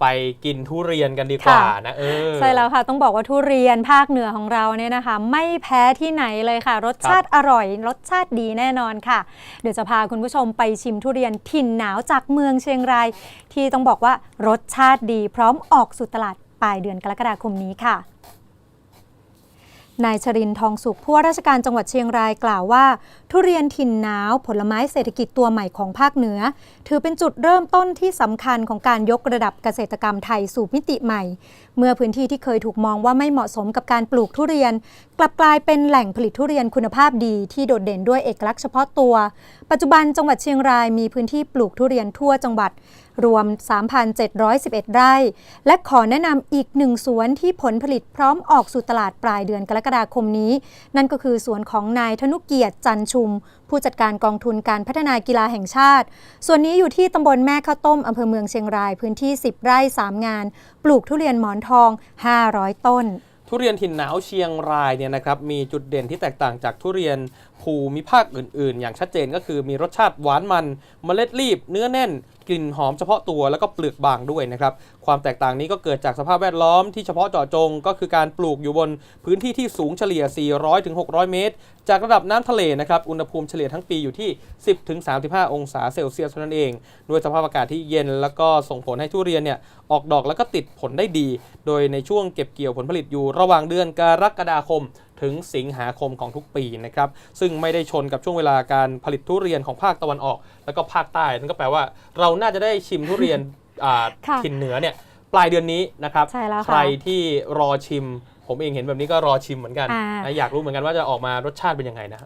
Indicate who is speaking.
Speaker 1: ไปกินทุเรียนกันดีกว่า
Speaker 2: ค่ะ
Speaker 1: นะเออ
Speaker 2: ใช่แล้วค่ะ ต้องบอกว่าทุเรียนภาคเหนือของเราเนี่ยนะคะ ไม่แพ้ที่ไหนเลยค่ะ รสชาติอร่อย รสชาติดีแน่นอนค่ะ เดี๋ยวจะพาคุณผู้ชมไปชิมทุเรียนถิ่นหนาวจากเมืองเชียงราย ที่ต้องบอกว่ารสชาติดี พร้อมออกสู่ตลาดปลายเดือนกรกฎาคมนี้ค่ะ นายชรินทองสุขผู้ว่าราชการจังหวัดเชียงรายกล่าวว่า ทุเรียนถิ่นหนาวผลไม้เศรษฐกิจตัวใหม่ของภาคเหนือ ถือเป็นจุดเริ่มต้นที่สำคัญของการยกระดับเกษตรกรรมไทยสู่มิติใหม่ เมื่อพื้นที่ที่เคยถูกมองว่าไม่เหมาะสมกับการปลูกทุเรียน กลับกลายเป็นแหล่งผลิตทุเรียนคุณภาพดีที่โดดเด่นด้วยเอกลักษณ์เฉพาะตัว ปัจจุบันจังหวัดเชียงรายมีพื้นที่ปลูกทุเรียนทั่วจังหวัด รวม 3,711 ไร่ และขอแนะนำอีกหนึ่งสวนที่ผลผลิตพร้อมออกสู่ตลาดปลายเดือนกรกฎาคมนี้ นั่นก็คือสวนของนายธนุเกียรติจันชุม ผู้จัดการกองทุนการพัฒนากีฬาแห่งชาติ ส่วนนี้อยู่ที่ตำบลแม่ข้าวต้มอำเภอเมืองเชียงรายพื้นที่ 10 ไร่ 3 งาน ปลูกทุเรียนหมอนทอง 500 ต้น
Speaker 1: ทุเรียนถิ่นหนาวเชียงรายเนี่ยนะครับมีจุดเด่นที่แตกต่างจากทุเรียนภูมิภาคอื่น ๆ อย่างชัดเจนก็คือมีรสชาติหวานมันเมล็ดรีบเนื้อแน่น กลิ่นหอมเฉพาะตัวแล้วก็เปลือกบางด้วยนะครับ ความแตกต่างนี้ก็เกิดจากสภาพแวดล้อมที่เฉพาะเจาะจง ก็คือการปลูกอยู่บนพื้นที่ที่สูงเฉลี่ย 400-600 เมตร จากระดับน้ำทะเลนะครับ อุณหภูมิเฉลี่ยทั้งปีอยู่ที่ 10-35 องศาเซลเซียสเท่านั้นเอง ด้วยสภาพอากาศที่เย็น แล้วก็ส่งผลให้ทุเรียนเนี่ยออกดอกแล้วก็ติดผลได้ดี โดยในช่วงเก็บเกี่ยวผลผลิตอยู่ระหว่างเดือนกรกฎาคม ถึงสิงหาคมของทุกปีนะครับซึ่งไม่ได้ชนกับช่วงเวลาการผลิตทุเรียนของภาคตะวันออก แล้วก็ภาคใต้นั่นก็แปลว่า เราน่าจะได้ชิมทุเรียนอ่า
Speaker 2: ค่ะ
Speaker 1: ถิ่นเหนือเนี่ยปลายเดือนนี้นะครับ
Speaker 2: ใช่แล้วค่ะ
Speaker 1: ใครที่รอชิมผมเองเห็นแบบนี้ก็รอชิมเหมือนกัน
Speaker 2: อ่า
Speaker 1: นะอยากรู้เหมือนกันว่าจะออกมารสชาติเป็นยังไงนะ